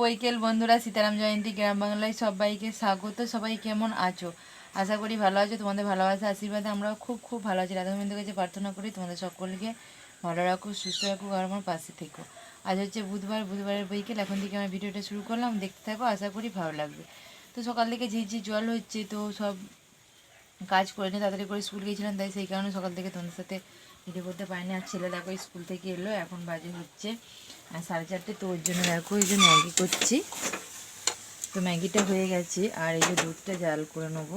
বৈকেল, বন্ধুরা, সীতারাম জয়ন্তী, গ্রাম বাংলায় সবাইকে স্বাগত। সবাই কেমন আছো? আশা করি ভালো আছো, তোমাদের ভালোবাসা আশীর্বাদে আমরাও খুব খুব ভালো আছি। রাধাগোবিন্দের কাছে প্রার্থনা করি তোমাদের সকলকে ভালো রাখো, সুস্থ রাখো, আর আমার পাশে থেকো। আজ হচ্ছে বুধবার, বুধবারের বৈকেল। এখন থেকে আমার ভিডিওটা শুরু করলাম। দেখতে থাকো, আশা করি ভালো লাগবে। তো সকাল থেকে ঝিরঝির জল হচ্ছে, তো সব কাজ করে নিয়ে তাড়াতাড়ি করে স্কুল গিয়েছিলাম, তাই সেই কারণে সকাল থেকে তোমাদের সাথে ভিডিও করতে পারিনি আর ছেলে দেখো স্কুল থেকে এলো, এখন বাজে হচ্ছে সাড়ে চারটে, তো ওর জন্য দেখো এই যে ম্যাগি করছি। তো ম্যাগিটা হয়ে গেছে, আর এই যে দুধটা জাল করে নেব।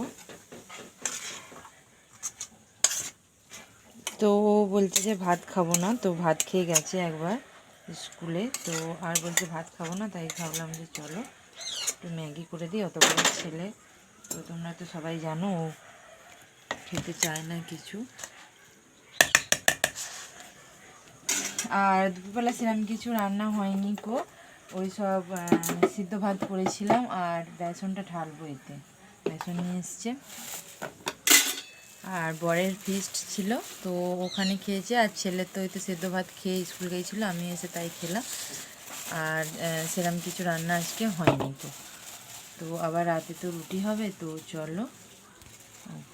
তো বলছে যে ভাত খাব না, তো ভাত খেয়ে গেছে একবার স্কুলে, তো আর বলছে ভাত খাব না, তাই ভাবলাম যে চলো একটু ম্যাগি করে দিই, অত বড় ছেলে। তো তোমরা তো সবাই জানো খেতে চায় না কিছু। আর দুপুরবেলা সেরকম কিছু রান্না হয়নি কো ওই সব সিদ্ধ ভাত করেছিলাম আর বেসনটা ঢালবো এতে। বেসন নিয়ে এসছে। আর বরের ফিস্ট ছিল, তো ওখানে খেয়েছে। আর ছেলে তো ওই তো সেদ্ধ ভাত খেয়ে স্কুল গিয়েছিল আমি এসে তাই খেলাম। আর সেরকম কিছু রান্না আজকে হয়নি তো তো আবার রাতে তো রুটি হবে, তো চলো।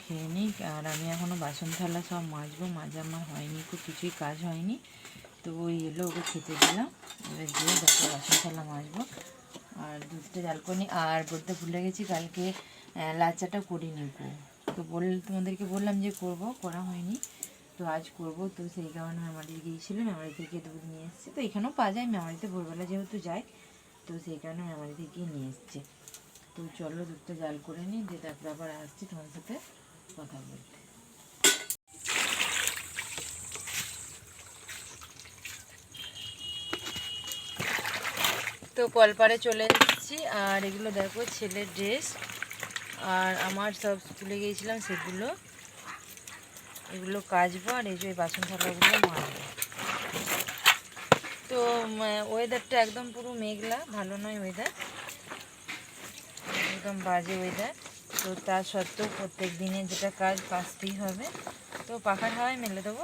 খেয়ে নিই আর আমি এখনও বাসন থালা সব মাজবো, মাজা আমার হয়নি খুব কিছুই কাজ হয়নি। তো ওই এলো ওকে খেতে দিলাম। এবার দিয়ে দেখো বাসন থালা মাজবো। আর দুধটা জাল করে নিই আর বলতে ভুলে গেছি কালকে আহ, লাচ্চাটা করি নিব তো বল তোমাদেরকে বললাম যে করব করা হয়নি। তো আজ করব। তো সেই কারণে মেমারি গিয়েছিল মেমারি থেকে দুধ নিয়ে এসেছে। তো এখানেও পাওয়া যায় মেমারিতে ভোরবেলা যেহেতু যায় তো সেই কারণে মেমারি থেকে নিয়ে এসছে। তো চলো দুধটা জাল করে নিই দিয়ে তারপরে আবার আসছি তোমার সাথে কথা বলতে। তো কলপারে চলে এসেছি, আর এগুলো দেখো ছেলের ড্রেস আর আমার সব স্কুলে গিয়েছিলাম সেগুলো। এগুলো কাচবো আর এই যে বাসন থালাগুলো মাজবো। তো ওয়েদারটা একদম পুরো মেঘলা, ভালো নয় ওয়েদার একদম বাজে ওয়েদার তো তা সত্ত্বেও প্রত্যেক দিনে যেটা কাজ, কাজতেই হবে। তো পাখার হাওয়ায় মেলে দেবো।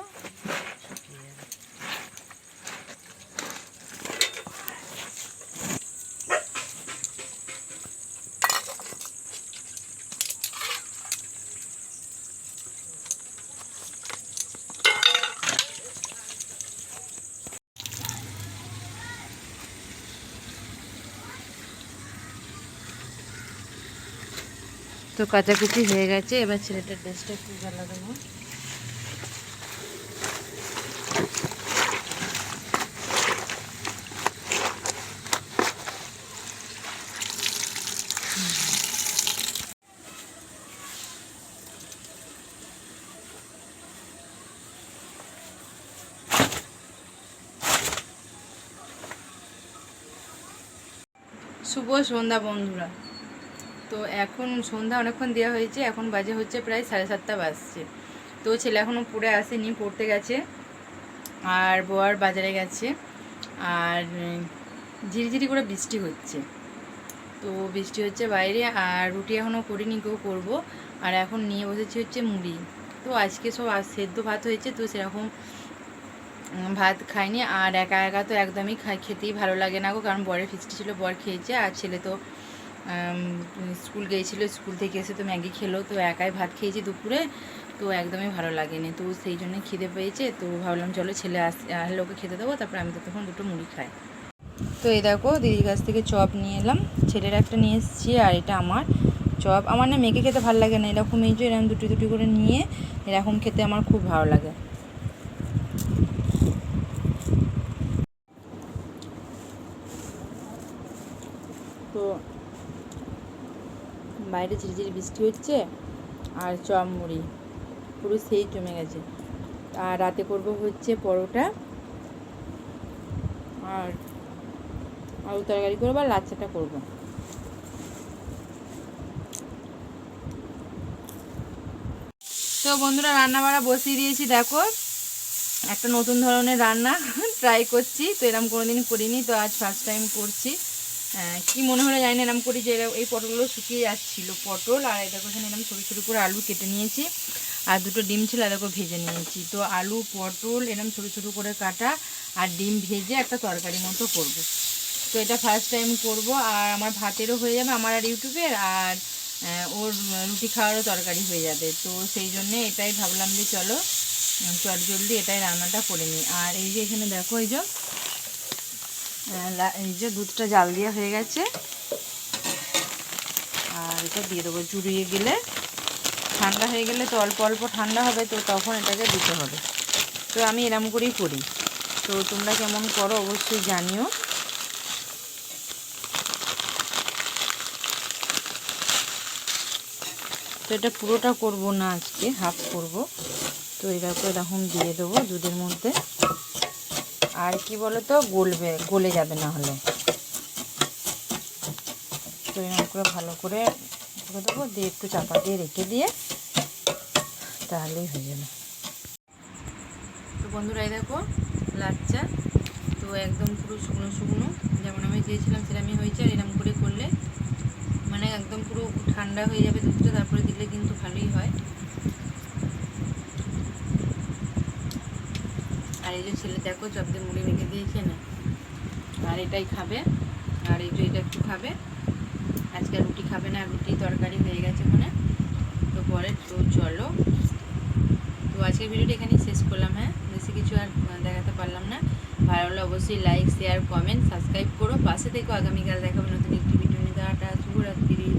তো কাচাকুচি হয়ে গেছে এবার ছেলেটার ড্রেসটা একটু জ্বালা দেবো। শুভ সন্ধ্যা বন্ধুরা। তো এখন সন্ধ্যা অনেকক্ষণ দেওয়া হয়েছে, এখন বাজে হচ্ছে প্রায় সাড়ে সাতটা বাজছে। তো ছেলে এখনও পড়ে আসেনি, পড়তে গেছে, আর বর বাজারে গেছে, আর ঝিরিঝিরি করে বৃষ্টি হচ্ছে। তো বৃষ্টি হচ্ছে বাইরে, আর রুটি এখনও করিনি কেউ করব। আর এখন নিয়ে বসেছি হচ্ছে মুড়ি। তো আজকে সব সেদ্ধ ভাত হয়েছে, তো সেরকম ভাত খাইনি, আর একা একা তো একদমই খেতেই ভালো লাগে না গো, কারণ বরের ফিস্টি ছিল, বর খেয়েছে, আর ছেলে তো স্কুল গিয়েছিল, স্কুল থেকে এসে তো ম্যাগি খেলো, তো একাই ভাত খেয়েছি দুপুরে, তো একদমই ভালো লাগেনি। তো সেই জন্য খিদে পেয়েছে, তো ভাবলাম চলো ছেলে আস আসলে ওকে খেতে দেবো, তারপর আমি তো তখন দুটো মুড়ি খাই। তো এই দেখো, দিদির কাছ থেকে চপ নিয়ে এলাম, ছেলের একটা নিয়ে এসেছি, আর এটা আমার চপ। আমার না মেখে খেতে ভালো লাগে না, এরকম এই যে এরকম দুটি দুটি করে নিয়ে, এরকম খেতে আমার খুব ভালো লাগে। তো বাইরে ঝিরিঝিরি বৃষ্টি হচ্ছে আর চপ মুড়ি পুরো সেই জমে গেছে। আর রাতে করব হচ্ছে পরোটা আর আলু তরকারি করব আর লাচ্চাটা করব। তো বন্ধুরা রান্না বাড়া বসিয়ে দিয়েছি, দেখো। একটা নতুন ধরনের রান্না ট্রাই করছি, তো এরকম কোনোদিন করিনি, তো আজ ফার্স্ট টাইম করছি। কি মনে হলো জানি না এরকম করি যে এরম- এই পটলগুলো শুকিয়ে যাচ্ছিল পটল, আর এটা এখানে এরকম ছোটো ছোটো করে আলু কেটে নিয়েছি, আর দুটো ডিম ছিল, আর ভেজে নিয়েছি। তো আলু, পটল এরকম ছোটো ছোটো করে কাটা, আর ডিম ভেজে একটা তরকারি মতো করব। তো এটা ফার্স্ট টাইম করব, আর আমার ভাতেরও হয়ে যাবে, আমার আর ইউটিউবের, আর ওর রুটি খাওয়ারও তরকারি হয়ে যাবে। তো সেই জন্যে এটাই ভাবলাম যে চলো চট জলদি এটাই রান্নাটা করে নিই। আর এই যে এখানে দেখো, এই যে এই যে দুধটা জাল দেওয়া হয়ে গেছে। আর এটা দিয়ে দেবো জুড়িয়ে গেলে। ঠান্ডা হয়ে গেলে তো অল্প অল্প ঠান্ডা হবে, তো তখন এটাকে দিতে হবে। তো আমি এরম করেই করি। তো তোমরা কেমন করো অবশ্যই জানিও। তো এটা পুরোটা করব না আজকে, হাফ করব। তো এরকম এরকম দিয়ে দেবো দুধের মধ্যে। আর কি বলো তো গলবে, গলে যাবে না হলে। তো এরকম করে ভালো করে দেবো, দিয়ে একটু চাপা দিয়ে রেখে দিয়ে তাহলেই হয়ে যাবে। তো বন্ধুরা, এই দেখো, লাচ্চা। তো একদম পুরো শুকনো শুকনো। যেমন আমি চেয়েছিলাম সেরকমই হয়েছে, আর এরকম করে করলে মানে একদম পুরো ঠান্ডা হয়ে যাবে দুধটা, তারপরে দিলে কিন্তু ভালোই হয়। আর এই যে ছেলে দেখো চপতে মুড়ি রেখে দিয়েছে না। আর এটাই খাবে। আর এই যে এটা একটু খাবে। আজকে রুটি খাবে না রুটি তরকারি হয়ে গেছে ওখানে তো পরে তো চলো। তো আজকের ভিডিওটা এখানেই শেষ করলাম হ্যাঁ? বেশি কিছু আর দেখাতে পারলাম না। ভালো হলে অবশ্যই লাইক শেয়ার কমেন্ট সাবস্ক্রাইব করো। পাশে থেকেও আগামীকাল দেখাবো নতুন একটি ভিডিও নিয়ে। দেওয়াটা শুভরাত্রি।